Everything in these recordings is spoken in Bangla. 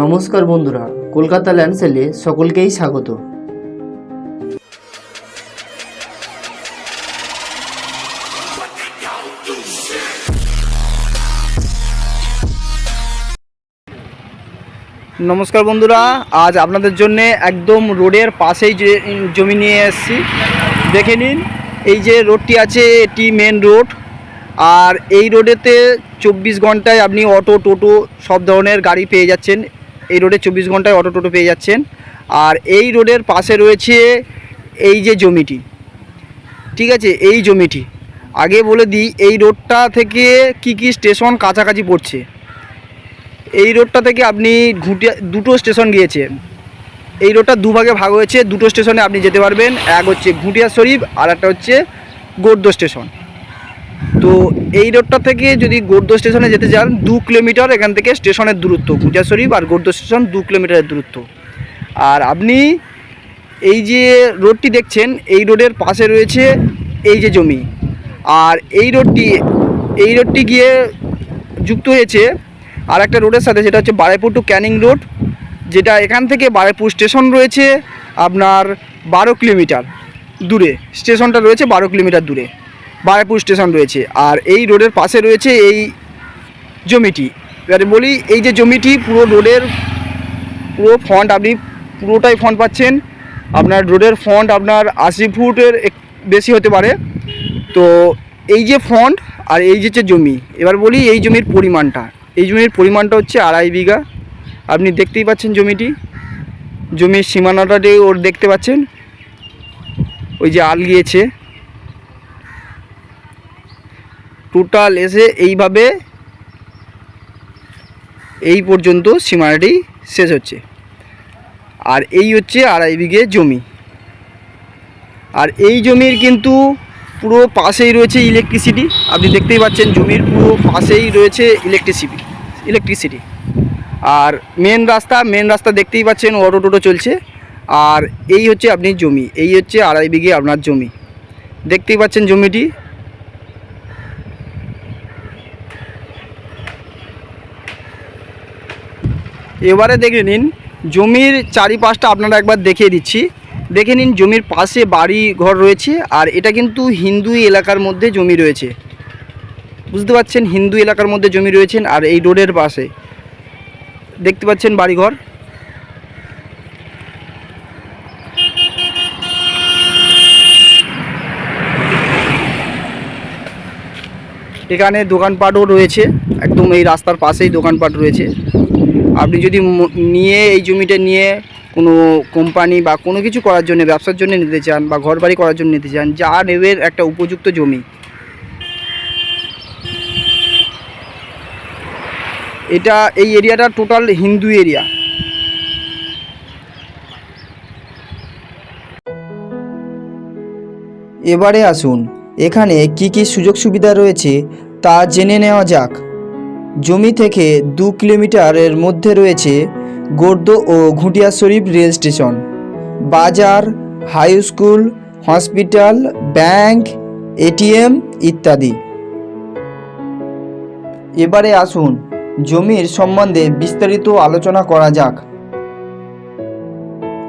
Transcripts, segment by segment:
নমস্কার বন্ধুরা, কলকাতা ল্যান্ডসেলে সকলকেই স্বাগত। নমস্কার বন্ধুরা, আজ আপনাদের জন্য একদম রোডের পাশেই যে জমি নিয়ে এসেছি, দেখে নিন, এই যে রোডটি আছে, এটি মেন রোড আর এই রোডেতে চব্বিশ ঘন্টায় আপনি অটো, টোটো সব ধরনের গাড়ি পেয়ে যাচ্ছেন। এই রোডে চব্বিশ ঘন্টায় অটো টোটো পেয়ে যাচ্ছেন। আর এই রোডের পাশে রয়েছে এই যে জমিটি। ঠিক আছে, এই জমিটি। আগে বলে দিই, এই রোডটা থেকে কি কি স্টেশন কাছাকাছি পড়ছে? এই রোডটা থেকে আপনি ঘুটিয়া দুটো স্টেশন গিয়েছে। এই রোডটা দুভাগে ভাগ হয়েছে, দুটো স্টেশনে আপনি যেতে পারবেন। এক হচ্ছে ঘুটিয়া শরীফ, আর একটা হচ্ছে গোর্দ স্টেশন। তো এই রোডটা থেকে যদি গোর্দ স্টেশনে যেতে চান দু কিলোমিটার এখান থেকে স্টেশনের দূরত্ব ঘুটিয়া শরীফ আর গোর্দ স্টেশন দু কিলোমিটারের দূরত্ব। আর আপনি এই যে রোডটি দেখছেন, এই রোডের পাশে রয়েছে এই যে জমি। আর এই রোডটি এই রোডটি গিয়ে যুক্ত হয়েছে আর একটা রোডের সাথে যেটা হচ্ছে বারাইপুর টু ক্যানিং রোড যেটা এখান থেকে বারাইপুর স্টেশন রয়েছে আপনার বারো কিলোমিটার দূরে। স্টেশনটা রয়েছে বারো কিলোমিটার দূরে। বারাইপুর স্টেশন রয়েছে। আর এই রোডের পাশে রয়েছে এই জমিটি। এবারে বলি, এই যে জমিটি, পুরো রোডের পুরো ফন্ট আপনি পুরোটাই ফন্ট পাচ্ছেন। আপনার রোডের ফন্ট আপনার আশি ফুটের বেশি হতে পারে। তো এই যে ফন্ট আর এই যে হচ্ছে জমি, এবার বলি এই জমির পরিমাণটা। এই জমির পরিমাণটা হচ্ছে আড়াই বিঘা। আপনি দেখতেই পাচ্ছেন জমিটি। জমির সীমানাটাতে ওর দেখতে পাচ্ছেন, ওই যে আল গিয়েছে। টোটাল এসে এইভাবে এই পর্যন্ত সীমানাটি শেষ হচ্ছে। আর এই হচ্ছে আড়াই বিঘে জমি। আর এই জমির কিন্তু পুরো পাশেই রয়েছে ইলেকট্রিসিটি আপনি দেখতেই পাচ্ছেন জমির পুরো পাশেই রয়েছে ইলেকট্রিসিটি ইলেকট্রিসিটি আর মেন রাস্তা মেন রাস্তা দেখতেই পাচ্ছেন অটো টোটো চলছে। আর এই হচ্ছে আপনি জমি, এই হচ্ছে আড়াই বিঘে আপনার জমি। দেখতেই পাচ্ছেন জমিটি। এবারে দেখে নিন, জমির চারিপাশটা আপনারা একবার দেখিয়ে দিচ্ছি। দেখে নিন, জমির পাশে বাড়ি ঘর রয়েছে, আর এটা কিন্তু হিন্দু এলাকার মধ্যে জমি রয়েছে। বুঝতে পারছেন? হিন্দু এলাকার মধ্যে জমি রয়েছেন, আর এই রোডের পাশে। দেখতে পাচ্ছেন বাড়িঘর। এখানে দোকানপাটও রয়েছে, একদম এই রাস্তার পাশেই দোকানপাট রয়েছে। আপনি যদি নিয়ে এই জমিটা নিয়ে কোনো কোম্পানি বা কোনো কিছু করার জন্য, ব্যবসার জন্য নিতে চান বা ঘর বাড়ি করার জন্য নিতে চান, যা নেবের একটা উপযুক্ত জমি। এটা এই এরিয়াটা টোটাল হিন্দু এরিয়া। এবারে আসুন, এখানে কি কি সুযোগ সুবিধা রয়েছে তা জেনে নেওয়া যাক। জমি থেকে দু কিলোমিটারের মধ্যে রয়েছে গোর্দ ও ঘুটিয়া শরীফ রেল স্টেশন। বাজার, high school, hospital, bank, ATM ইত্যাদি। এবারে আসুন, জমির সম্বন্ধে বিস্তারিত আলোচনা করা যাক।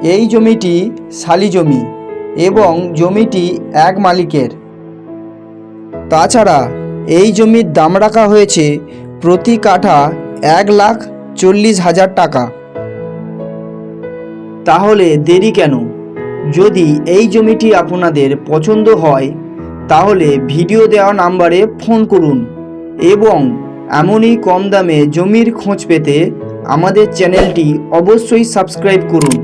এই জমিটি শালি জমি এবং জমিটি এক মালিকের। তাছাড়া এই জমির দাম রাখা হয়েছে প্রতি কাঠা এক লাখ চল্লিশ হাজার টাকা। তাহলে দেরি কেন? যদি এই জমিটি আপনাদের পছন্দ হয়, তাহলে ভিডিও দেওয়া নাম্বারে ফোন করুন এবং এমনই কম দামে জমির খোঁজ পেতে আমাদের চ্যানেলটি অবশ্যই সাবস্ক্রাইব করুন।